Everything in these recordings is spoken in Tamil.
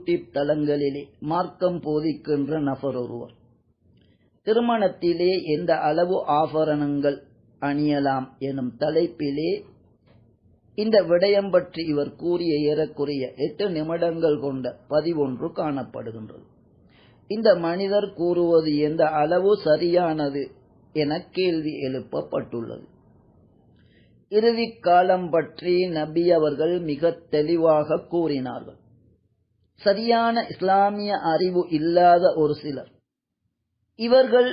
யூடியூப் தலங்களிலே மார்க்கம் போதிக்கின்ற நபர் ஒருவர். திருமணத்திலே எந்த அளவு ஆபரணங்கள் அணியலாம் எனும் தலைப்பிலே இந்த விடயம் பற்றி இவர் கூறிய ஏறக்குறைய எட்டு நிமிடங்கள் கொண்ட பதிவொன்று காணப்படுகின்றது. இந்த மனிதர் கூறுவது எந்த அளவு சரியானது என கேள்வி எழுப்பப்பட்டுள்ளது. இறுதி காலம் பற்றி நபி அவர்கள் மிக தெளிவாக கூறினார்கள். சரியான இஸ்லாமிய அறிவு இல்லாத ஒரு சிலர். இவர்கள்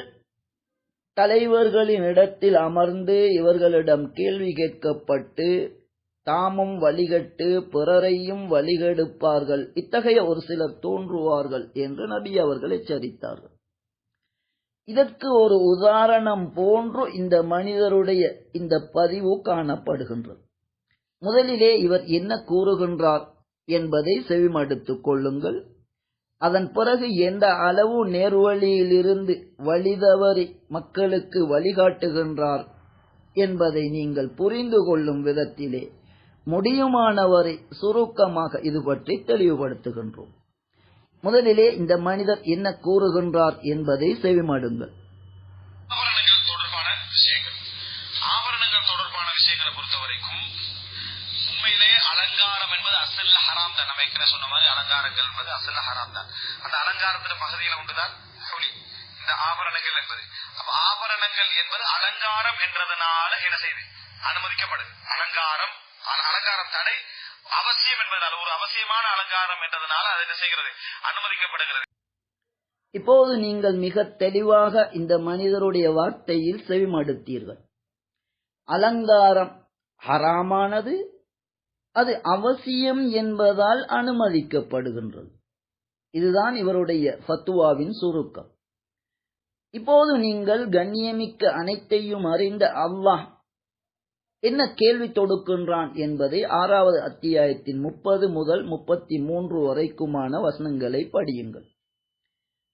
தலைவர்களின் இடத்தில் அமர்ந்து இவர்களிடம் கேள்வி கேட்கப்பட்டு தாமும் வழிகட்டு பிறரையும் வழிகெடுப்பார்கள். இத்தகைய ஒரு சிலர் தோன்றுவார்கள் என்று நபி அவர்கள் எச்சரித்தார்கள். இதற்கு ஒரு உதாரணம் போன்று இந்த மனிதருடைய இந்த பதிவு காணப்படுகின்றது. முதலிலே இவர் என்ன கூறுகின்றார்? என்பதை செவிமடுத்துக் கொள்ளுங்கள். அதன் பிறகு எந்த அளவு நேர்வழியிலிருந்து வழிதவறி மக்களுக்கு வழிகாட்டுகின்றார் என்பதை நீங்கள் புரிந்து கொள்ளும் விதத்திலே முடியுமானவரை சுருக்கமாக இது பற்றி தெளிவுபடுத்துகின்றோம். முதலிலே இந்த மனிதர் என்ன கூறுகின்றார் என்பதை செவிமடுங்கள் ஆபரணங்கள் தொடர்பான விஷயங்கள் ஆபரணங்கள் தொடர்பான விஷயங்களை பொறுத்த வரைக்கும் உண்மையிலே அலங்காரம் என்பது அசல்ல ஹராம் தான் நம்ம ஏற்கனவே சொன்ன மாதிரி அலங்காரங்கள் என்பது அசல்ல ஹராம் தான். அந்த அலங்காரத்தின் பகுதியில் உண்டுதான் ஹொலி இந்த ஆபரணங்கள் என்பது. அப்ப ஆபரணங்கள் என்பது அலங்காரம் என்றதுனால என்ன செய்யுது அனுமதிக்கப்படுது. அலங்காரம் அல- அலங்காரம் தடை அவசியம் என்பதனால ஒரு அவசியமான அலங்காரம் என்றதுனால அது என்ன செய்கிறது? அனுமதிக்கப்படுகிறது. இப்போது நீங்கள் மிக தெளிவாக இந்த மனிதருடைய வார்த்தையில் செவிமடுத்தீர்கள். அலங்காரம் ஹராமானது அது அவசியம் என்பதால் அனுமதிக்கப்படுகின்றது. இதுதான் இவருடைய ஃபத்துவாவின் சுருக்கம். இப்போது நீங்கள் கண்ணியமிக்க அனைத்தையும் அறிந்த அல்லாஹ் என்ன கேள்வி தொடுக்கின்றான் என்பதை ஆறாவது அத்தியாயத்தின் முப்பது முதல் முப்பத்தி மூன்று வரைக்குமான வசனங்களை படியுங்கள்.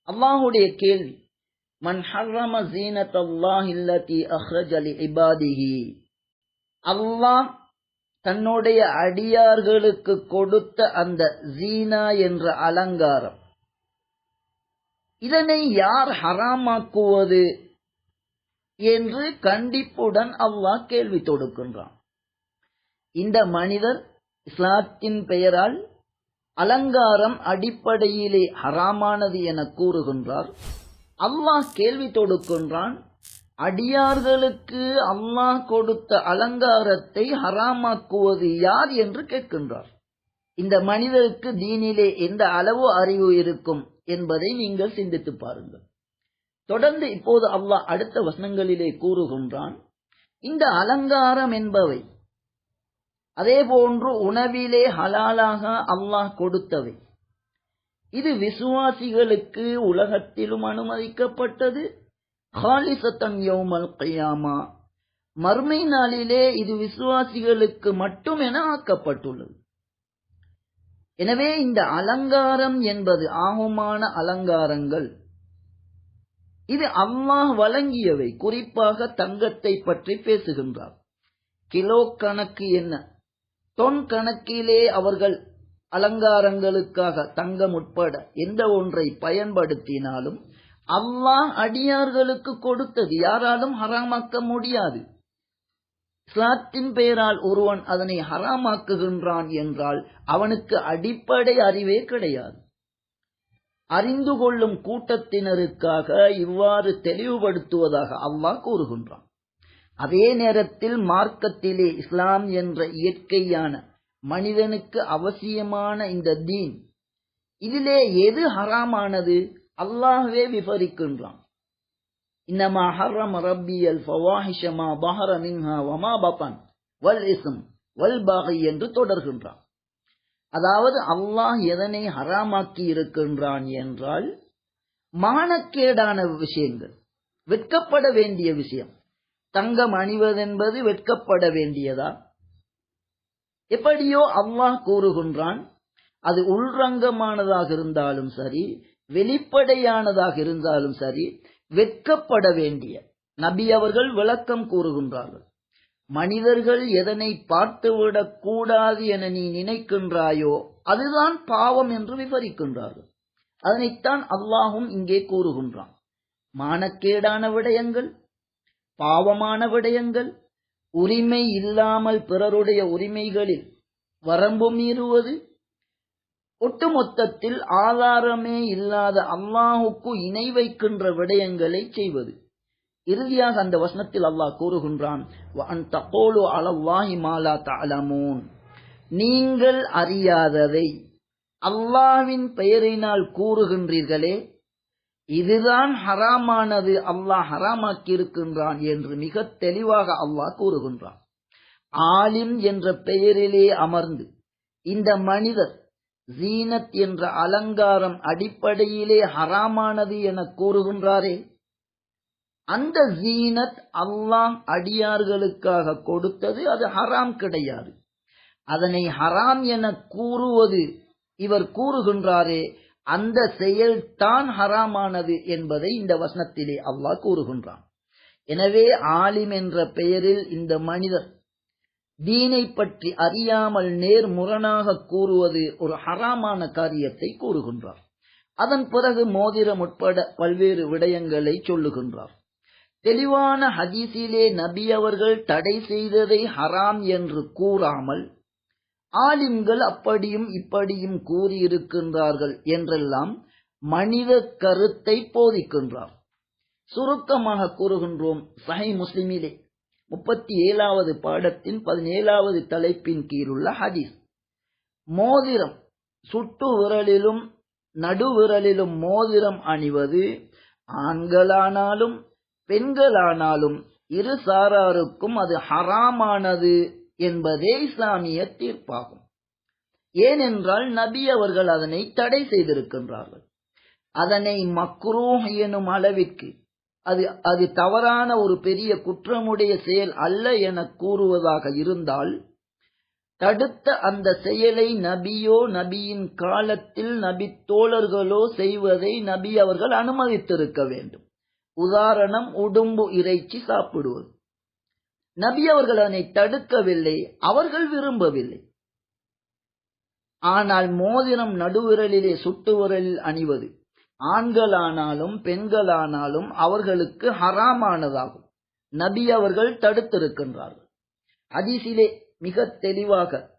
அல்லாஹுடைய கேள்வி மன் ஹர்ரம ஜீனத் அல்லாஹ் இல்லதி அஹ்ரஜ லி இபாதிஹி அல்லாஹ் தன்னுடைய அடியார்களுக்கு கொடுத்த அந்த ஜீனா என்ற அலங்காரம். இதனை யார் ஹராமாக்குவது என்று கண்டிப்புடன் அல்லாஹ் கேள்வி தொடுக்கின்றான். இந்த மனிதர் இஸ்லாத்தின் பெயரால் அலங்காரம் அடிப்படையிலே ஹராமானது என கூறுகின்றார். அல்லாஹ் கேள்வி தொடுக்கின்றான் அடியார்களுக்கு அல்லாஹ் கொடுத்த அலங்காரத்தை ஹராமாக்குவது யார் என்று கேட்கின்றார். இந்த மனிதருக்கு தீனிலே எந்த அளவு அறிவு இருக்கும் என்பதை நீங்கள் சிந்தித்து பாருங்கள். தொடர்ந்து இப்போது அல்லாஹ் அடுத்த வசனங்களிலே கூறுகின்றான் இந்த அலங்காரம் என்பவை அதேபோன்று உணவிலே ஹலாலாக அல்லாஹ் கொடுத்தவை. இது விசுவாசிகளுக்கு உலகத்திலும் அனுமதிக்கப்பட்டது ஹாலிசத்தன் யௌமல் கியாமா மர்மை நாளிலே இது விசுவாசிகளுக்கு மட்டும் என ஆக்கப்பட்டுள்ளது. எனவே இந்த அலங்காரம் என்பது ஆகமான அலங்காரங்கள். இது அல்லாஹ் வழங்கியவை. குறிப்பாக தங்கத்தை பற்றி பேசுகின்றார். கிலோ கணக்கு என்ன? தொன் கணக்கிலே அவர்கள் அலங்காரங்களுக்காக தங்கம் உட்பட எந்த ஒன்றை பயன்படுத்தினாலும் அல்லாஹ் அடியார்களுக்கு கொடுத்தது. யாராலும் ஹராமாக்க முடியாது. இஸ்லாத்தின் பெயரால் ஒருவன் அதனை ஹராமாக்குகின்றான் என்றால் அவனுக்கு அடிப்படை அறிவே கிடையாது. அறிந்து கொள்ளும் கூட்டத்தினருக்காக இவ்வாறு தெளிவுபடுத்துவதாக அல்லாஹ் கூறுகின்றான். அதே நேரத்தில் மார்க்கத்திலே இஸ்லாம் என்ற இயற்கையான மனிதனுக்கு அவசியமான இந்த தீன் இதிலே எது ஹராமானது? அல்லாஹ்வே விபரிக்கின்றான். இன்னமா ஹர்ரம ரப்பியல் ஃபவாஹிஷமா பஹர மின்ஹா வமா பபன் வல் இஸ்ம் வல் பாகை என்று தொடர்கின்றான். அதாவது அல்லாஹ் எதனை ஹராமாக்கி இருக்கின்றான் என்றால் மானக்கேடான விஷயங்கள் வெட்கப்பட வேண்டிய விஷயம். தங்கம் அணிவதென்பது வெட்கப்பட வேண்டியதா? எப்படியோ அல்லாஹ் கூறுகின்றான் அது உள்ரங்கமானதாக இருந்தாலும் சரி வெளிப்படையானதாக இருந்தாலும் சரி வெட்கப்பட வேண்டிய நபி அவர்கள் விளக்கம் கூறுகின்றார்கள். மனிதர்கள் எதனை பார்த்துவிடக் கூடாது என நீ நினைக்கின்றாயோ அதுதான் பாவம் என்று விவரிக்கின்றார்கள் அதனைத்தான் அல்லாஹும் இங்கே கூறுகின்றான். மானக்கேடான விடயங்கள் பாவமான விடயங்கள் உரிமை இல்லாமல் பிறருடைய உரிமைகளில் வரம்பு மீறுவது ஒட்டுமொத்தத்தில் ஆதாரமே இல்லாத அல்லாஹுக்கு இணை வைக்கின்ற விடயங்களை செய்வது. இறுதியாக அந்த வசனத்தில் அல்லாஹ் கூறுகின்றான் நீங்கள் அறியாததை அல்லாவின் பெயரினால் கூறுகின்றீர்களே இதுதான் ஹராமானது அல்லாஹ் ஹராமாக்கி இருக்கின்றான் என்று மிக தெளிவாக அல்லாஹ் கூறுகின்றான். ஆலிம் என்ற பெயரிலே அமர்ந்து இந்த மனிதர் ஜீனத் என்ற அலங்காரம் அடிப்படையிலே ஹராமானது என கூறுகின்றாரே. அந்த ஜீனத் அல்லாஹ் அடியார்களுக்காக கொடுத்தது அது ஹராம் கிடையாது. அதனை ஹராம் என கூறுவது இவர் கூறுகின்றாரே அந்த செயல்தான் ஹராமானது என்பதை இந்த வசனத்திலே அல்லாஹ் கூறுகின்றான். எனவே ஆலிம் என்ற பெயரில் இந்த மனிதர் தீனை பற்றி அறியாமல் நேர் முரணாக கூறுவது ஒரு ஹராமான காரியத்தை கூறுகின்றார். அதன் பிறகு மோதிரம் உட்பட பல்வேறு விடயங்களை சொல்லுகின்றார். தெளிவான ஹதீஸிலே நபி அவர்கள் தடை செய்ததை ஹராம் என்று கூறாமல் ஆலிம்கள் அப்படியும் இப்படியும் கூறியிருக்கின்றார்கள் என்றெல்லாம் மனித கருத்தை போதிக்கின்றார். சுருக்கமாக கூறுகின்றோம் சஹை முஸ்லிமிலே. முப்பத்தி ஏழாவது பாடத்தின் பதினேழாவது தலைப்பின் கீழுள்ள ஹதீஸ். மோதிரம் சுட்டு விரலிலும் நடுவிரலிலும் மோதிரம் அணிவது ஆண்களானாலும் பெண்களானாலும் இரு சாராருக்கும் அது ஹராமானது என்பதே இஸ்லாமிய தீர்ப்பாகும். ஏனென்றால் நபி அவர்கள் அதனை தடை செய்திருக்கின்றார்கள். அதனை மக்ரூஹ் எனும் அளவிற்கு அது அது தவறான ஒரு பெரிய குற்றமுடைய செயல் அல்ல என கூறுவதாக இருந்தால் தடுத்த அந்த செயலை நபியோ நபியின் காலத்தில் நபி தோழர்களோ செய்வதை நபி அவர்கள் அனுமதித்திருக்க வேண்டும். உதாரணம் உடும்பு இறைச்சி சாப்பிடுவது. நபி அவர்கள் அதனை தடுக்கவில்லை அவர்கள் விரும்பவில்லை. ஆனால் மோதிரம் நடுவிரலிலே சுட்டு விரலில் அணிவது. ஆண்களானாலும் பெண்களானாலும் அவர்களுக்கு ஹராமானதாகும். நபி அவர்கள் தடுத்திருக்கின்றார்கள். அதிசிலே மிக தெளிவாக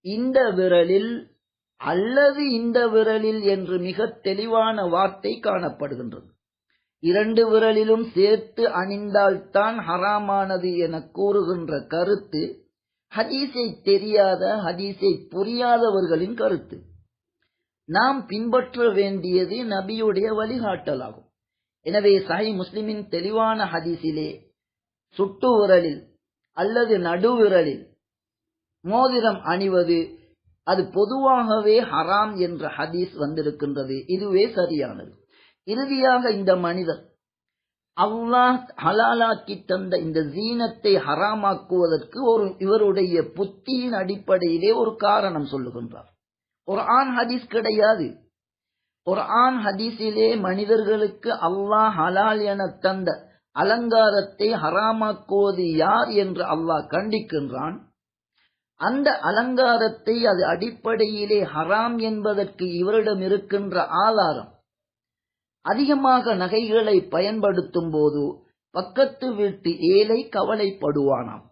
இந்த விரலில் அல்லது இந்த விரலில் என்று மிக தெளிவான வார்த்தை காணப்படுகின்றது. இரண்டு விரலிலும் சேர்த்து அணிந்தால்தான் ஹராமானது என கூறுகின்ற கருத்து ஹதீஸை தெரியாத ஹதீஸை புரியாதவர்களின் கருத்து. நாம் பின்பற்ற வேண்டியது நபியுடைய வழிகாட்டலாகும். எனவே சஹி முஸ்லிமின் தெளிவான ஹதீஸிலே சுட்டு விரலில் அல்லது நடுவிரலில் மோதிரம் அணிவது அது பொதுவாகவே ஹராம் என்ற ஹதீஸ் வந்திருக்கின்றது. இதுவே சரியானது. இறுதியாக இந்த மனிதர் அல்லாஹ் ஹலாலாக்கி தந்த இந்த ஜீனத்தை ஹராமாக்குவதற்கு ஒரு இவருடைய புத்தியின் அடிப்படையிலே ஒரு காரணம் சொல்லுகின்றார். ஒரு ஆண் ஹதீஸ் கிடையாது. ஒரு ஆண் ஹதீஸிலே மனிதர்களுக்கு அல்லாஹ் ஹலால் என தந்த அலங்காரத்தை ஹராமாக்குவது யார் என்று அல்லாஹ் கண்டிக்கின்றான். அந்த அலங்காரத்தை அது அடிப்படையிலே ஹராம் என்பதற்கு இவரிடம் இருக்கின்ற ஆதாரம். அதிகமாக நகைகளை பயன்படுத்தும் போது பக்கத்து வீட்டு ஏழை கவலைப்படுவானாம்.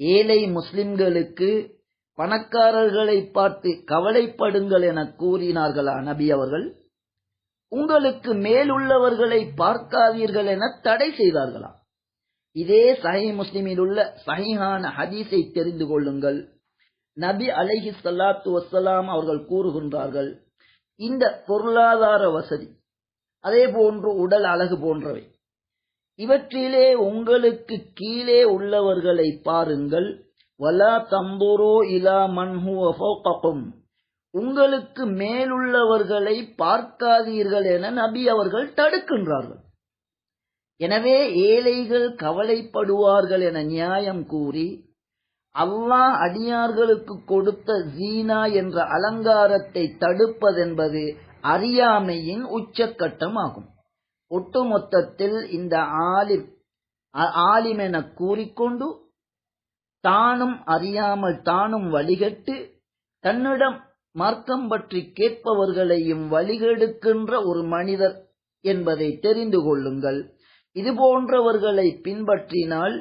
ஏழை முஸ்லிம்களுக்கு பணக்காரர்களை பார்த்து கவலைப்படுங்கள் என கூறினார்களா நபி அவர்கள்? உங்களுக்கு மேலுள்ளவர்களை பார்க்காதீர்கள் என தடை செய்தார்களா? இதே சஹி முஸ்லிமில் உள்ள சஹிஹான ஹதீஸை தெரிந்து கொள்ளுங்கள். நபி அலைஹி சல்லாத்து வசலாம் அவர்கள் கூறுகின்றார்கள் இந்த பொருளாதார வசதி அதே போன்று உடல் அழகு போன்றவை இவற்றிலே உங்களுக்கு கீழே உள்ளவர்களை பாருங்கள். வலா தம்புரோ இலா மன்ஹுவ ஃபௌககும். உங்களுக்கு மேலுள்ளவர்களை பார்க்காதீர்கள் என நபி அவர்கள் தடுக்கின்றார்கள். எனவே ஏழைகள் கவலைப்படுவார்கள் என நியாயம் கூறி அல்லாஹ் அடியார்களுக்கு கொடுத்த ஜீனா என்ற அலங்காரத்தை தடுப்பதென்பது அறியாமையின் உச்சக்கட்டமாகும். ஒட்டுமொத்தத்தில் இந்த ஆலிம் ஆலிம் என கூறிக்கொண்டு தானும் அறியாமல் தானும் வழிகட்டு தன்னிடம் மார்க்கம் பற்றி கேட்பவர்களையும் வழிகெடுக்கின்ற ஒரு மனிதர் என்பதை தெரிந்து கொள்ளுங்கள். இது போன்றவர்களை பின்பற்றினால்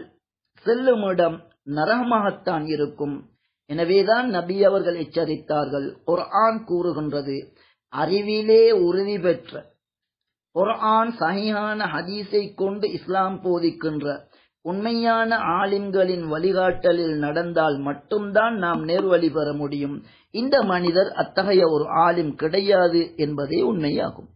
செல்லுமிடம் நரகமாகத்தான் இருக்கும். எனவேதான் நபி அவர்கள் எச்சரித்தார்கள். குர்ஆன் கூறுகின்றது அறிவிலே உறுதி பெற்ற குர்ஆன் சகியான ஹதீஸை கொண்டு இஸ்லாம் போதிக்கின்ற உண்மையான ஆலிம்களின் வழிகாட்டலில் நடந்தால் மட்டும்தான் நாம் நேர்வழி பெற முடியும். இந்த மனிதர் அத்தகைய ஒரு ஆலிம் கிடையாது என்பதே உண்மையாகும்.